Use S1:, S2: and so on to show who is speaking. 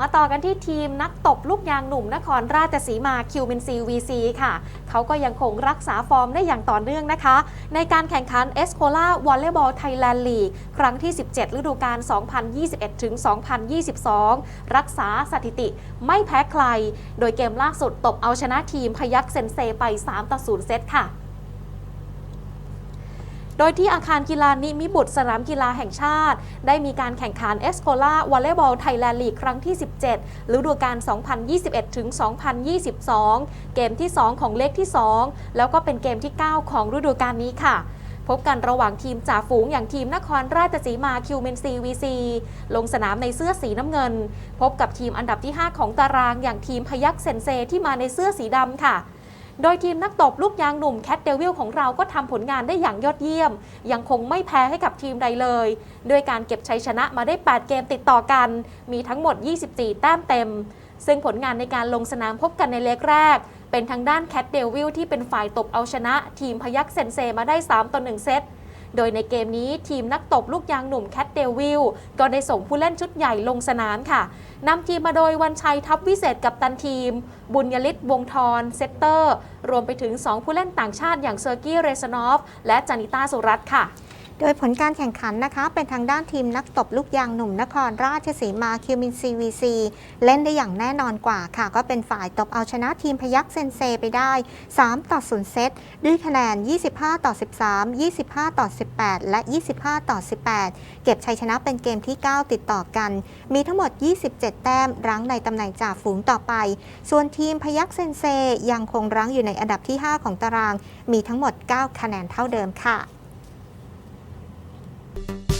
S1: มาต่อกันที่ทีมนักตบลูกยางหนุ่มนครราชสีมาคิวมินซีวีซีค่ะ เขาก็ยังคงรักษาฟอร์มได้อย่างต่อเนื่องนะคะ ในการแข่งขันเอสโคล่าวอลเลย์บอลไทยแลนด์ลีกครั้งที่ 17 ฤดูกาล 2021ถึง2022 รักษาสถิติไม่แพ้ใคร โดยเกมล่าสุดตบเอาชนะทีมพยัคฆ์เซนเซไป 3 ต่อ 0 เซตค่ะ โดยที่อาคารกีฬานิมิบุตรสนามกีฬาแห่งชาติ ได้มีการแข่งขันเอสโคล่าวอลเลย์บอลไทยแลนด์ลีกครั้งที่ 17ฤดูกาล 2021 ถึง 2022 เกมที่ 2 ของเลขที่ 2 แล้วก็เป็นเกมที่ 9 ของฤดูกาลนี้ค่ะพบกันระหว่างทีมจ่าฝูงอย่างทีมนครราชสีมาคิวเมนซีวีซีลงสนามในเสื้อสีน้ำเงิน พบกับทีมอันดับที่ 5 ของตารางอย่างทีมพยัคฆ์เซนเซที่มาในเสื้อสีดำค่ะ โดยทีมนักตบลูกยางหนุ่มแคทเดวิลของเราก็ทำผลงานได้อย่างยอดเยี่ยม ยังคงไม่แพ้ให้กับทีมใดเลย ด้วยการเก็บชัยชนะมาได้ 8 เกมติดต่อกัน มีทั้งหมด 24 แต้มเต็ม ซึ่งผลงานในการลงสนามพบกันในเล็กแรก เป็นทางด้านแคทเดวิลที่เป็นฝ่ายตบเอาชนะ ทีมพยัคฆ์เซนเซมาได้ 3 ต่อ 1 เซต โดยในเกมนี้ทีมนักตบลูกยางหนุ่มแคทเดวิลก็ได้ส่งผู้เล่นชุดใหญ่ลงสนามค่ะนำทีมมาโดยวันชัยทัพวิเศษกับตันทีม บุญยลิศวงทรเซตเตอร์ รวมไปถึง 2 ผู้เล่นต่างชาติอย่างเซอร์กี้เรซนอฟ และจานิต้าสุรัตน์ค่ะ
S2: โดยผลการแข่งขันนะคะเป็นทางด้านทีมนักตบลูกยางหนุ่มนครราชสีมาคิวมินซีวีซีเล่นได้อย่างแน่นอนกว่าค่ะ ก็เป็นฝ่ายตบเอาชนะทีมพยัคฆ์เซนเซไปได้ 3 ต่อ 0 เซต ด้วยคะแนน 25 ต่อ 13 25 ต่อ 18 และ 25 ต่อ 18 เก็บชัยชนะเป็นเกมที่ 9 ติดต่อกัน มีทั้งหมด 27 แต้ม รั้งในตำแหน่งจ่าฝูงต่อไป ส่วนทีมพยัคฆ์เซนเซยังคงรั้งอยู่ในอันดับที่ 5 ของตาราง มีทั้งหมด 9 คะแนนเท่าเดิมค่ะ Bye.